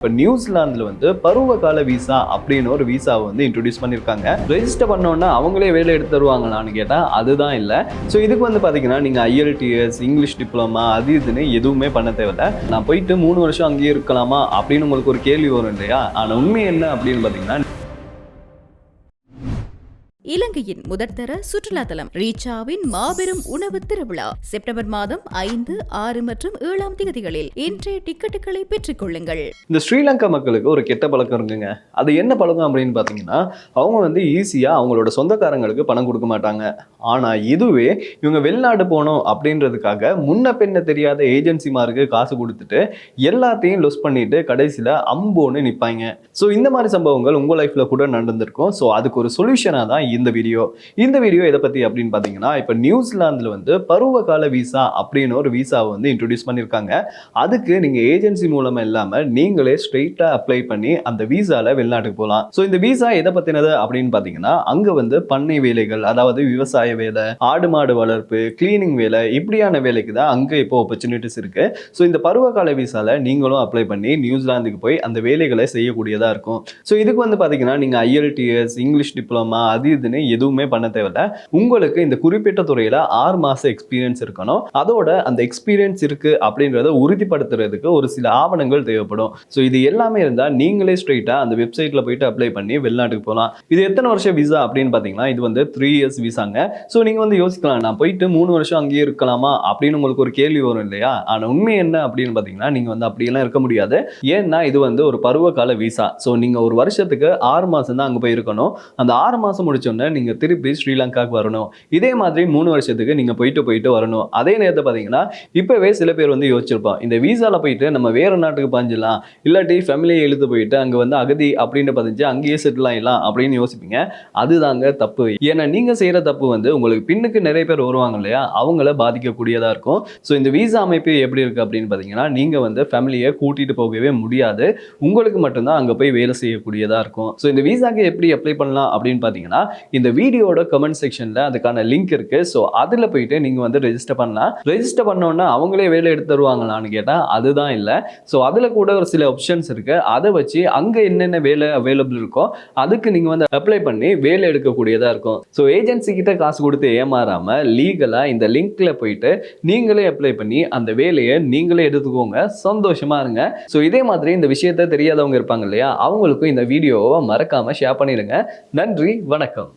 இப்போ நியூசிலாந்தில் வந்து பருவகால விசா அப்படின்னு ஒரு விசாவை வந்து இன்ட்ரடியூஸ் பண்ணியிருக்காங்க ரெஜிஸ்டர் பண்ணோன்னா அவங்களே வேலை எடுத்து தருவாங்களான்னு கேட்டால் அதுதான் இல்லை. ஸோ இதுக்கு வந்து பார்த்தீங்கன்னா நீங்கள் ஐஎல்டிஎஸ் இங்கிலீஷ் டிப்ளமா அது இதுன்னு எதுவுமே பண்ண தேவையில்ல. நான் போயிட்டு மூணு வருஷம் அங்கேயே இருக்கலாமா அப்படின்னு உங்களுக்கு ஒரு கேள்வி வரும் இல்லையா? ஆனால் உண்மை என்ன அப்படின்னு பார்த்தீங்கன்னா இலங்கையின் முதற்தர சுற்றுலா தலம் ரீச்சாவின் மாபெரும் உணவு திருவிழா. செப்டம்பர் மாதம் ஐந்து ஆறு மற்றும் ஏழாம் தேதிகளில் இன்றைய டிக்கெட்டுகளை பெற்றுக் கொள்ளுங்கள் இந்த ஸ்ரீலங்கா மக்களுக்கு ஒரு கெட்ட பழக்கம் இருக்குங்க. அது என்ன பழக்கம் அப்படின்னு பார்த்தீங்கன்னா அவங்க வந்து ஈஸியாக அவங்களோட சொந்தக்காரங்களுக்கு பணம் கொடுக்க மாட்டாங்க. ஆனால் இதுவே இவங்க வெளிநாடு போகணும் அப்படின்றதுக்காக முன்ன பின்ன தெரியாத ஏஜென்சிமாருக்கு காசு கொடுத்துட்டு எல்லாத்தையும் லொஸ் பண்ணிட்டு கடைசியில் அம்போன்னு நிற்பாங்க ஸோ இந்த மாதிரி சம்பவங்கள் உங்கள் லைஃப்பில் கூட நடந்திருக்கும். ஸோ அதுக்கு ஒரு சொல்யூஷனாக தான் இந்த வீடியோ இந்த வீடியோ எதை பற்றி அப்படின்னு பார்த்தீங்கன்னா இப்போ நியூசிலாந்தில் வந்து பருவகால விசா அப்படின்னு ஒரு விசாவை வந்து இன்ட்ரடியூஸ் பண்ணியிருக்காங்க. அதுக்கு நீங்கள் ஏஜென்சி மூலமாக இல்லாமல் நீங்களே ஸ்ட்ரெயிட்டாக அப்ளை பண்ணி அந்த விசாவில் வெளிநாட்டுக்கு போகலாம். ஸோ இந்த விசா எதை பற்றினது அப்படின்னு பார்த்தீங்கன்னா அங்கே வந்து பண்ணை வேலைகள் அதாவது விவசாய வேலை ஆடு மாடு வளர்ப்பு கிளீனிங் வேலை இப்படியான வேலைக்கு தான் அங்கே இப்போ ஆப்பர்ச்சுனிட்டிஸ் இருக்கு. ஸோ இந்த பருவகால விசாவில் நீங்களும் அப்ளை பண்ணி நியூசிலாந்துக்கு போய் அந்த வேலைகளை செய்யக்கூடியதாக இருக்கும். ஸோ இதுக்கு வந்து பார்த்தீங்கன்னா நீங்கள் ஐஎல்டிஎஸ் இங்கிலீஷ் டிப்ளமா அது இதுன்னு எதுவுமே பண்ண தேவையில்ல. உங்களுக்கு இந்த குறிப்பிட்ட துறையில் ஆறு மாதம் எக்ஸ்பீரியன்ஸ் இருக்கணும். அதோட அந்த எக்ஸ்பீரியன்ஸ் இருக்கு அப்படின்றத உறுதிப்படுத்துறதுக்கு ஒரு சில ஆவணங்கள் தேவைப்படும். ஸோ இது எல்லாமே இருந்தால் நீங்களே ஸ்ட்ரெயிட்டாக அந்த வெப்சைட்டில் போயிட்டு அப்ளை பண்ணி வெளிநாட்டுக்கு போகலாம் இது எத்தனை வருஷம் விசா அப்படின்னு பார்த்தீங்கன்னா இது வந்து த்ரீ இயர்ஸ் விசாங்க ஸோ நீங்கள் வந்து யோசிக்கலாம் நான் போயிட்டு மூணு வருஷம் அங்கேயே இருக்கலாமா அப்படின்னு உங்களுக்கு ஒரு கேள்வி வரும் இல்லையா? ஆனால் உண்மை என்ன அப்படின்னு பார்த்தீங்கன்னா நீங்கள் வந்து அப்படியெல்லாம் இருக்க முடியாது. ஏன்னா இது வந்து ஒரு பருவகால விசா ஸோ நீங்கள் ஒரு வருஷத்துக்கு ஆறு மாதம் தான் அங்கே போய் இருக்கணும் அந்த ஆறு மாதம் முடிச்சோடனே நீங்கள் திருப்பி ஸ்ரீலங்காவுக்கு வரணும். இதே மாதிரி மூணு வருஷத்துக்கு நீங்கள் போயிட்டு போயிட்டு வரணும். அதே நேரத்தை பார்த்தீங்கன்னா இப்போவே சில பேர் வந்து யோசிச்சிருப்போம் இந்த விசாவில் போயிட்டு நம்ம வேறு நாட்டுக்கு பாஞ்சிடலாம். இல்லாட்டி ஃபேமிலியை இழுத்து போயிட்டு அங்கே வந்து அகதி அப்படின்னு பதிஞ்சு அங்கேயே செட்டில் ஆகிடலாம் அப்படின்னு யோசிப்பீங்க. அதுதாங்க தப்பு. ஏன்னா நீங்கள் செய்கிற தப்பு வந்து உங்களுக்கு பின்னுக்கு நிறைய பேர் வருவாங்க இல்லையா? அவங்கள பாதிக்கக்கூடியதாக இருக்கும். ஸோ இந்த விசா அமைப்பு எப்படி இருக்குது அப்படின்னு பார்த்தீங்கன்னா நீங்கள் வந்து ஃபேமிலியை கூட்டிகிட்டு போகவே முடியாது. உங்களுக்கு மட்டும்தான் அங்கே போய் வேலை செய்யக்கூடியதாக இருக்கும். ஸோ இந்த விசாக்கு எப்படி அப்ளை பண்ணலாம் அப்படின்னு பார்த்தீங்கன்னா இந்த வீடியோட கமெண்ட் செக்ஷனில் அதுக்கான லிங்க் இருக்குது ஸோ அதில் போயிட்டு நீங்கள் வந்து ரெஜிஸ்டர் பண்ணலாம். ரெஜிஸ்டர் பண்ணோன்னா அவங்களே வேலை எடுத்து தருவாங்களான்னு கேட்டால் அதுதான் இல்லை. ஸோ அதில் கூட ஒரு சில ஆப்ஷன்ஸ் இருக்குது அதை வச்சு அங்கே என்னென்ன வேலை அவைலபிள் இருக்கோ அதுக்கு நீங்கள் வந்து அப்ளை பண்ணி வேலை எடுக்கக்கூடியதாக இருக்கும். ஸோ ஏஜென்சி கிட்ட காசு கொடுத்து ஏமாறாமல் லீகலாக இந்த லிங்க்ல போயிட்டு நீங்களே அப்ளை பண்ணி அந்த வேலையை நீங்களே எடுத்துக்கோங்க. சந்தோஷமா இருங்க. ஸோ இதே மாதிரி இந்த விஷயத்த தெரியாதவங்க இருப்பாங்க இல்லையா அவங்களுக்கும் இந்த வீடியோவை மறக்காம ஷேர் பண்ணிடுங்க. நன்றி வணக்கம்.